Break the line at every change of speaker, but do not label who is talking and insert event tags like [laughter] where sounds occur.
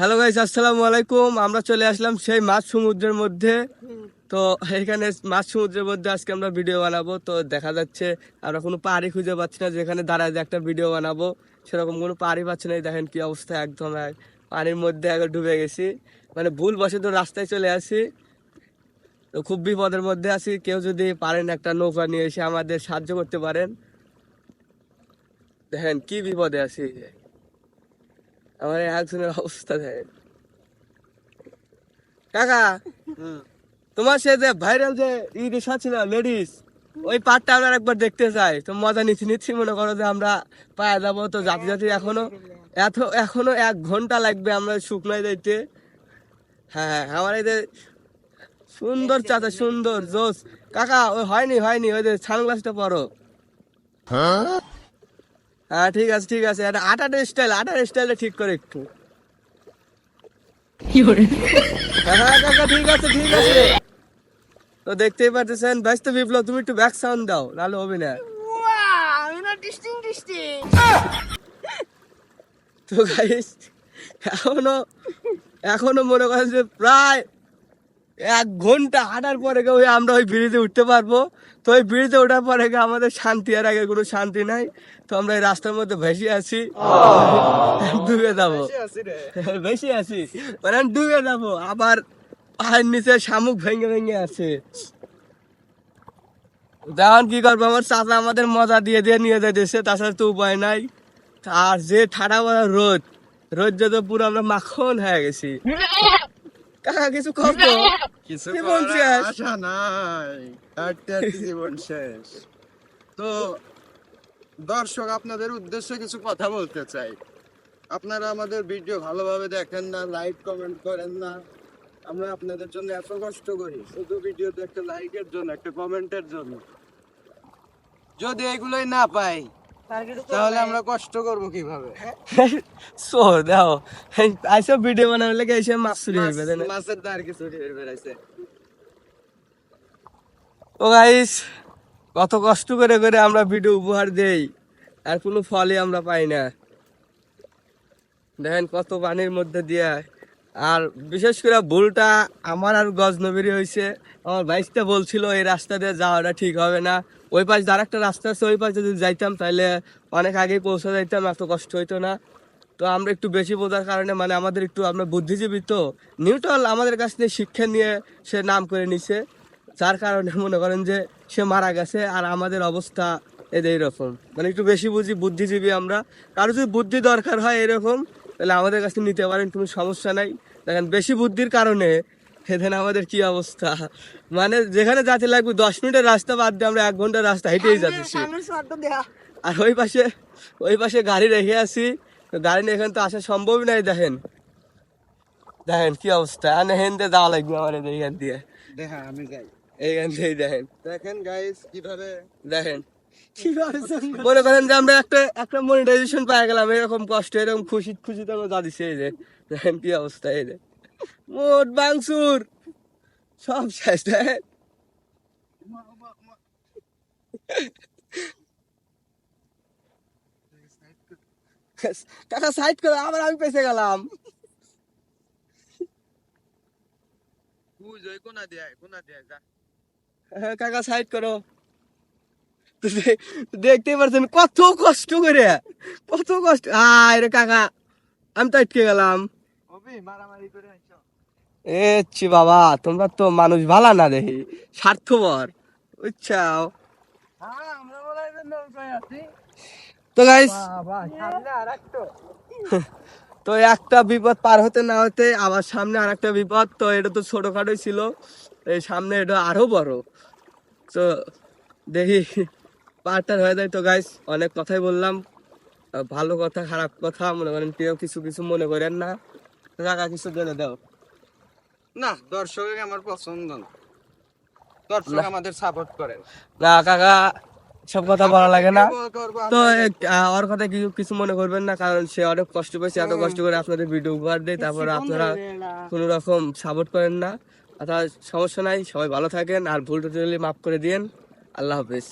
Hello guys আসসালামু আলাইকুম আমরা চলে আসলাম সেই মাছ সমুদ্রের মধ্যে। তো এখানে মাছ সমুদ্রের মধ্যে আজকে আমরা ভিডিও বানাবো। তো দেখা যাচ্ছে আমরা কোনো পাহাড়ি খুঁজে পাচ্ছি না, যেখানে দাঁড়ায় যে একটা ভিডিও বানাবো। সেরকম কোনো পাহাড়ি পাচ্ছি না দেখেন কি অবস্থা একদম এক পানির মধ্যে একবার ডুবে গেছি। মানে ভুল বসে তো রাস্তায় চলে আসি। তো খুব বিপদের মধ্যে আছি। কেউ যদি পারেন একটা নৌকা নিয়ে এসে আমাদের সাহায্য করতে পারেন। দেখেন কি বিপদে আছি। আমার এই একজনের অবস্থা দেখেন। কাকা তোমার সে যে ভাইরাল যে ই রিক্সা ছিল লেডিস ওই পার্টটা আমরা একবার দেখতে চাই। তো মজা নিচ্ছি নিচ্ছি মনে করো যে আমরা পায়ে যাব তো জাতি জাতি এখনও এত এখনও এক ঘণ্টা লাগবে আমরা শুকনায় যাইতে হ্যাঁ আমার এই যে সুন্দর চাচা সুন্দর জোস। কাকা ওই হয়নি হয়নি ওই যে সানগ্লাসটা পরো। হ্যাঁ? ঠিক আছে ঠিক আছে। এটা আটার স্টাইল আটার স্টাইলটা ঠিক করে একটু। হ্যাঁ কাকা ঠিক আছে ঠিক আছে। তো দেখতেই পাচ্ছেন ব্যস্ত বিপ্লব তুমি একটু ব্যাক সাউন্ড দাও নাহলে হবে না। তো গাইস এখনও এখনও মনে করেন যে প্রায় এক ঘণ্টা হাঁটার পরে গিয়ে ওই আমরা ওই ব্রিজে উঠতে পারব। তো ওই ব্রিজে ওঠার পরে গিয়ে আমাদের শান্তি আর আগে কোনো শান্তি নাই। তো আমরা এই রাস্তার মধ্যে ভেসে আছি ডুবে যাব। ভেসে আছি মানে ডুবে যাব। আবার পায়ের নিচে শামুক ভেঙে ভেঙে আছে। দেখুন কি করব আমার চাচা আমাদের মজা দিয়ে দিয়ে নিয়ে যাইতেছে তাছাড়া তো উপায় নাই। আর যে ঠাডা বড় রোদ রোদ যে পুরো আমরা মাখন হয়ে গেছি। [laughs] কাকা কিছু কম তো
কিছু
জীবন শেষ।
আশা নাই। হাঁটতে হাঁটতে জীবন শেষ। তো দর্শক আপনাদের উদ্দেশ্যে কিছু কথা বলতে চাই। আপনারা আমাদের ভিডিও ভালোভাবে দেখেন না লাইক কমেন্ট করেন না। আমরা আপনাদের জন্য এত কষ্ট করি শুধু ভিডিওতে একটা লাইকের জন্য একটা কমেন্টের জন্য। যদি এগুলোই না পাই তাহলে আমরা কষ্ট করব কীভাবে? [laughs]
সো দেখো আইসব ভিডিও বানাবে লেগে এসে মাছ চুরি হইবে
মাছের দাঁড় কিছু বেড়াইছে
ও গাইস কত কষ্ট করে করে আমরা ভিডিও উপহার দেই আর কোনো ফলই আমরা পাই না। দেখেন কত পানির মধ্যে দিয়ে আর বিশেষ করে ভুলটা আমার আর গজনবীরই হয়েছে আমার বাইশটা বলছিল, এই রাস্তা দিয়ে যাওয়াটা ঠিক হবে না। ওই পাশ আর একটা রাস্তা আছে, ওই পাশে যদি যাইতাম তাহলে অনেক আগেই পৌঁছে যাইতাম, এত কষ্ট হইতো না। তো আমরা একটু বেশি বোঝার কারণে মানে আমাদের একটু, আমরা বুদ্ধিজীবী তো নিউটল আমাদের কাছ থেকে শিক্ষা নিয়ে সে নাম করে নিছে। যার কারণে মনে করেন যে, সে মারা গেছে আর আমাদের অবস্থা এদের এরকম। মানে একটু বেশি বুঝি, বুদ্ধিজীবী আমরা। কারও যদি বুদ্ধি দরকার হয় এরকম, তাহলে আমাদের কাছে নিতে পারেন, কোনো সমস্যা নাই। দেখেন বেশি বুদ্ধির কারণে সেদিন আমাদের কি অবস্থা? মানে যেখানে যাতে লাগবে দশ মিনিটের রাস্তা বাদ দিয়ে আমরা এক ঘণ্টার রাস্তা হেঁটেই যাচ্ছি। আর ওই পাশে ওই পাশে গাড়ি রেখে আছি তো গাড়ি নিয়ে এখানে তো আসা সম্ভবই নাই দেখেন। দেখেন কি অবস্থা। আর হেন দিয়ে যাওয়া লাগবে আমার এই এইখান দিয়ে।
আমি যাই।
এইখান থেকেই দেখেন।
দেখেন গাইস কীভাবে
দেখেন। মনে করেন যে আমরা একটা একটা মনিটাইজেশন পাই গেলাম এরকম কষ্ট এরকম খুশি খুশিতে আমরা যা দিচ্ছি এই যে। দেখেন কি অবস্থা এই মোট বাংসুর। সব শেষ দেখেন কাকা সাইড করে আবার আমি পেছে গেলাম। হ্যাঁ, কাকা সাইড করো। তো দে- দেখতেই পারছেন কত কষ্ট করে কত কষ্ট। আয় রে কাকা আমি তো আটকে গেলাম।
অবি মারামারি করে আইছো?
এ ছি বাবা তোমরা তো মানুষ ভালা না দেখি স্বার্থপর বুঝছাও?
হ্যাঁ
তো গাইস [laughs] তো একটা বিপদ পার হতে না হতে আবার সামনে আর একটা বিপদ তো এটা তো ছোটখাটোই ছিল এই সামনে এটা আরও বড়। তো দেখি পারটার হয়ে যায় তো গাইস অনেক কথাই বললাম। ভালো কথা খারাপ কথা মনে করেন কেউ কিছু কিছু মনে করেন না। কাকা কিছু জেনে দাও।
না দর্শক আমার পছন্দ না। দর্শক আমাদের সাপোর্ট করে।
না কাকা সব কথা বলা লাগে না। তো ওর কথা কিছু কিছু মনে করবেন না? কারণ সে অনেক কষ্ট পেয়েছে এত কষ্ট করে আপনাদের ভিডিও উপহার দেয়। তারপরে আপনারা কোনো রকম সাপোর্ট করেন না। অর্থাৎ সমস্যা নাই সবাই ভালো থাকেন। আর ভুল টোটালি মাফ করে দিয়েন। আল্লাহ হাফেজ।